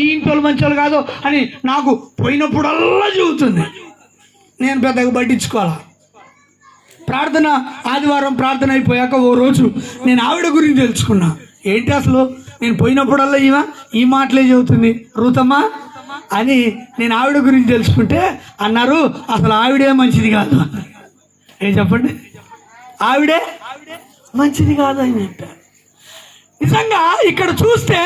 ఈ ఇంట్లో మంచోళ్ళు కాదు అని నాకు పోయినప్పుడల్లా చెబుతుంది. నేను పెద్దగా పట్టించుకోవాలా? ప్రార్థన ఆదివారం ప్రార్థన అయిపోయాక ఓ రోజు నేను ఆవిడ గురించి తెలుసుకున్నా. ఏంటి అసలు? నేను పోయినప్పుడల్లా ఈమె ఈ మాటలే చెబుతుంది. రుతమ్మా అని నేను ఆవిడ గురించి తెలుసుకుంటే అన్నారు అసలు ఆవిడే మంచిది కాదు. ఏం చెప్పండి? ఆవిడే మంచిది కాదు అని చెప్పారు. నిజంగా ఇక్కడ చూస్తే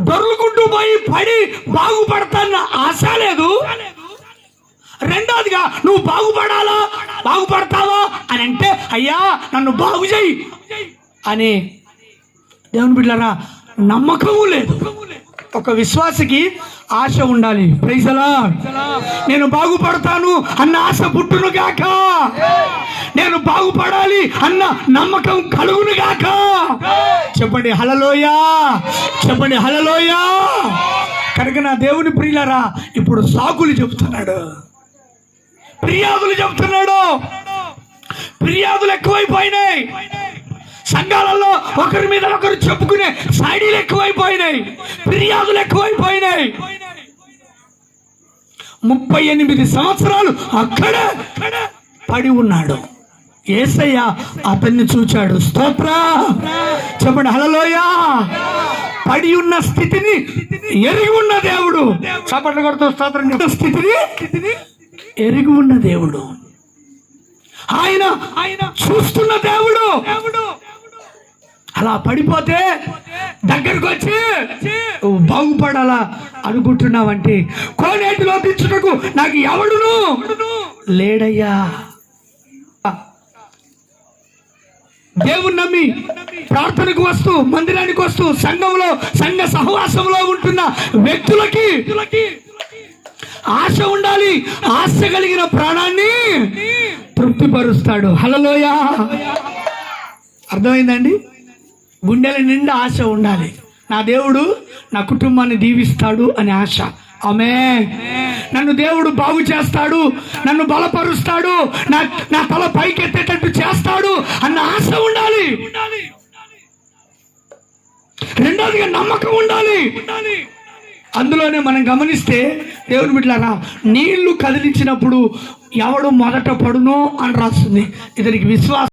దొర్లుకుంటూ పోయి పడి బాగుపడతాన్న ఆశ లేదు. రెండోదిగా నువ్వు బాగుపడాలా? బాగుపడతావా? అని అంటే అయ్యా నన్ను బాగు చేయి అని దేవుని బిడ్డలారా నమ్మకము లేదు. ఒక విశ్వాసకి ఆశ ఉండాలి. ప్రైజలా నేను బాగుపడతాను అన్న ఆశ పుట్టును గాక. నేను బాగుపడాలి అన్న నమ్మకం కలుగును గాక. చెప్పండి హలలోయా చెప్పండి హలలోయా కనుక నా దేవుని ప్రియులరా ఇప్పుడు సాకులు చెబుతున్నాడు ఫిర్యాదులు చెబుతున్నాడు ఫిర్యాదులు ఎక్కువైపోయినాయి. సంఘాలలో ఒకరి మీద ఒకరు చెప్పుకునే సైడీలు ఎక్కువైపోయినాయి ఫిర్యాదులు ఎక్కువైపోయినాయి. ముప్పై ఎనిమిది సంవత్సరాలు అక్కడే పడి ఉన్నాడు. ఏసయ్య అతన్ని చూచాడు. స్తోత్ర! చెప్పండి హలలోయా పడి ఉన్న స్థితిని ఎరిగి ఉన్న దేవుడు. చప్పట్లు కొడుతూ స్తోత్రం. స్థితిని ఎరిగి ఉన్న దేవుడు. ఆయన ఆయన చూస్తున్న దేవుడు. అలా పడిపోతే దగ్గరకు వచ్చి బాగుపడాలా అనుకుంటున్నావంటే కోనేటి లోపించుటకు నాకు ఎవడును లేడయ్యా. దేవుని నమ్మి ప్రార్థనకు వస్తూ మందిరానికి వస్తూ సంఘంలో సంఘ సహవాసంలో ఉంటున్న వ్యక్తులకి ఆశ ఉండాలి ఆశ కలిగిన ప్రాణాన్ని తృప్తిపరుస్తాడు. హలలోయ అర్థమైందండి గుండెల నిండా ఆశ ఉండాలి. నా దేవుడు నా కుటుంబాన్ని దీవిస్తాడు అనే ఆశ. ఆమె నన్ను దేవుడు బాగు చేస్తాడు నన్ను బలపరుస్తాడు నా నా తల పైకెత్తేటట్టు చేస్తాడు అన్న ఆశ ఉండాలి. రెండోదిగా నమ్మకం ఉండాలి. అందులోనే మనం గమనిస్తే దేవుని బిడ్డలారా నీళ్ళు కదిలించినప్పుడు ఎవడు మొదట పడునో అని రాస్తుంది. ఇతనికి విశ్వాసం